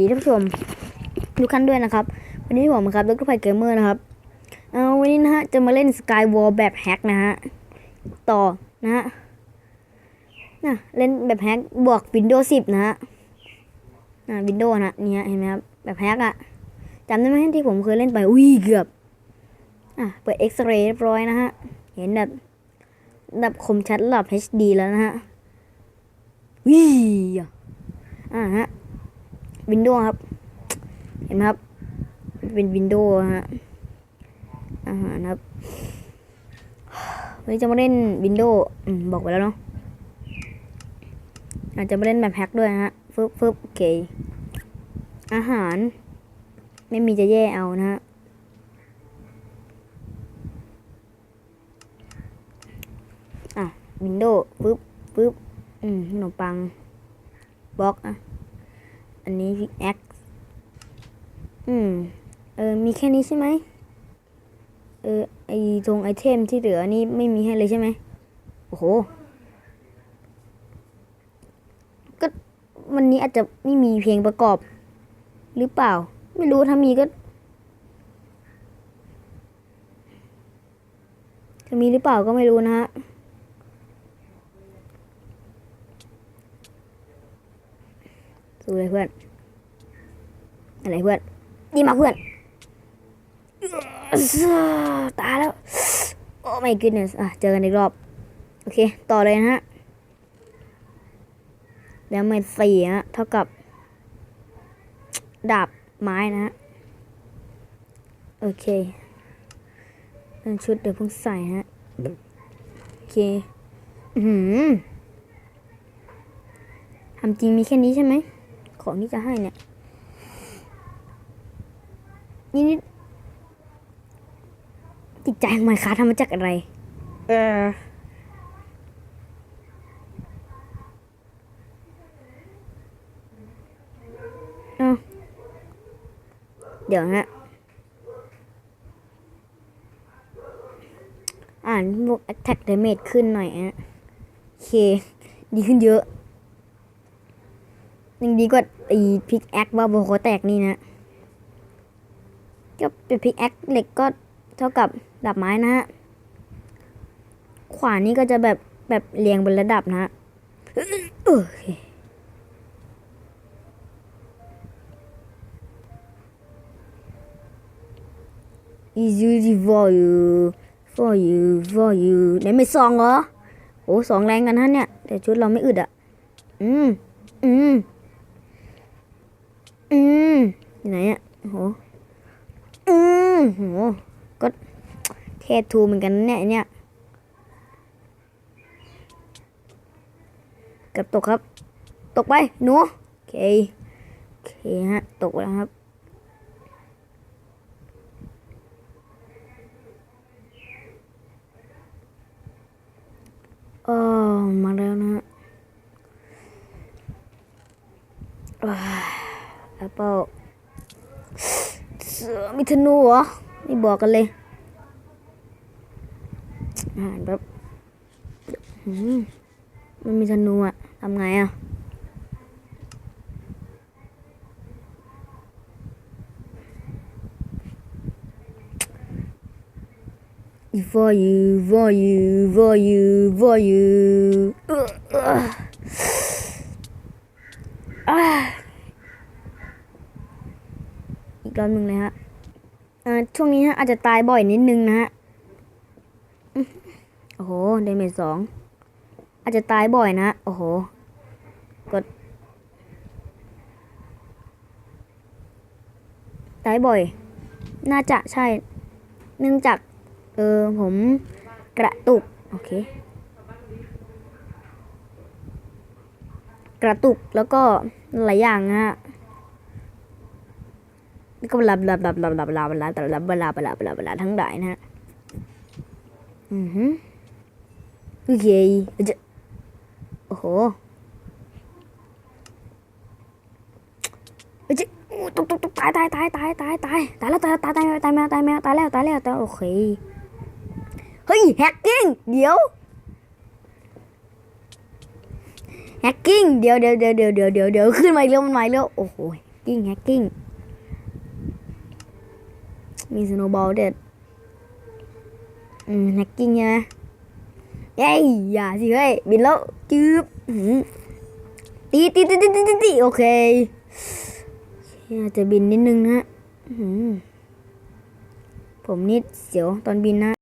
ดีท่านผู้ชมทุกท่านด้วยนะครับ วันนี้ผมครับดรไพเกมเมอร์นะครับเอาวันนี้นะฮะจะมาเล่น Skywall แบบแฮกนะฮะต่อนะฮะนะเล่นแบบแฮกบวก Windows 10 นะฮะอ่า Windows นะเนี่ยเห็นไหมครับแบบแฮกอะจำได้ไหมที่ผมเคยเล่นไปอุ้ยเกือบอะเปิดเอ็กซเรย์เรียบร้อยนะฮะเห็นแบบแบบคมชัดระดับ HD แล้วนะฮะวิอ่าฮะ วินโดว์ครับ เห็นไหมครับ เป็นวินโดว์ฮะอาหารครับวันนี้จะมาเล่นวินโดว์บอกไปแล้วเนาะอาจจะมาเล่นแบบแฮกด้วยฮะฟึบฟึบโอเค อาหาร ไม่มีจะแย่เอานะฮะอะวินโดว์ฟึบฟึ๊บอืมขนมปังบล็อกอะ อันนี้พิกแอคอืม เออ มีแค่นี้ใช่ไหม เออ ไอตรงไอเทมที่เหลือนี่ไม่มีให้เลยใช่ไหม โอ้โห ก็วันนี้อาจจะไม่มีเพลงประกอบ หรือเปล่า ไม่รู้ถ้ามีก็จะมีหรือเปล่าก็ไม่รู้นะฮะ สู้เลยเพื่อน อะไรเพื่อนดีมากเพื่อน ตายแล้ว โอ้ my goodness อะ เจอกันอีกรอบ โอเค ต่อเลยนะฮะ แล้วเมันสี่ฮะ เท่ากับ ดาบไม้นะฮะ โอเคนั่นชุดเดี๋ยวเพิ่งใส่ฮะ โอเค อือหือทำจริงมีแค่นี้ใช่ไหม ของที่จะให้เนี่ยนี่นี่จิตใจของมันค้าทำมาจากอะไร เออเอาเดี๋ยวฮะอ่านพวก attack damage ขึ้นหน่อยฮะโอเค ดีขึ้นเยอะ ยังดีกว่าไอ้พิกแอคว่าโบโคแตกนี่นะก็เป็นพิกแอคเหล็กก็เท่ากับดาบไม้นะฮะ ขวานี่ก็จะแบบแบบเรียงเป็นระดับนะฮะโอเค easy for you for you for you ไหนไม่ซองเหรอโอ้สองแรงกันฮะเนี่ย แต่ชุดเราไม่อึดอะ อืม อืม อืมอยู่ไหนอะโหอืมโหก็เททูเหมือนกันเนี่ยเนี่ยเกับตกครับ ตกไปหนูโอเคโอเคฮะตกแล้วครับเออมาแล้วนะฮะแอป เปิลเสือมีธนูเหรอ ไม่บอกกันเลยอ่านแบบมันมีธนูอะทำไงอะอี for you for you for you for you เออเอออ่าอีก รอบหนึ่งเลยฮะอ่าช่วงนี้ฮะอาจจะตายบ่อยนิดนึงนะฮะโอ้โหเดเมจสองอาจจะตายบ่อยนะ โอ้โห กด ตายบ่อย น่าจะใช่ เนื่องจาก เออ ผมกระตุก โอเค กระตุกแล้วก็หลายอย่างนะ ฮะแล้วก็บลาบลาบลาบลาบลาบลาบลาบลาบลาบลาบลาบลาบลาทั้งหลายนะฮะอือฮึโอเคจะโอ้โหเอ้ยจะโอ้ตกตกตกตายตายตายตายตายตายตายแล้วตายแล้วตายตายตายแมวตายแมวตายแล้วตายแล้วตายโอเคเฮ้ยแฮกกิ้งเดี๋ยวแฮกกิ้งเดี๋ยวเดี๋ยวเดี๋ยวเดี๋ยวเดี๋ยวเดี๋ยวเดี๋ยวขึ้นมาอีกแล้วมันมาอีกแล้วโอ้โหกิ้งแฮกกิ้ง มีสโนว์บอลเด็ด อืมแฮกกิ้งใช่ไหมเย้ยอย่าสิเฮ้ย บินแล้วจืบตีตีตีตีตีตีตีโอเคอาจจะบินนิดนึงนะผมนิดเสียวตอนบินนะ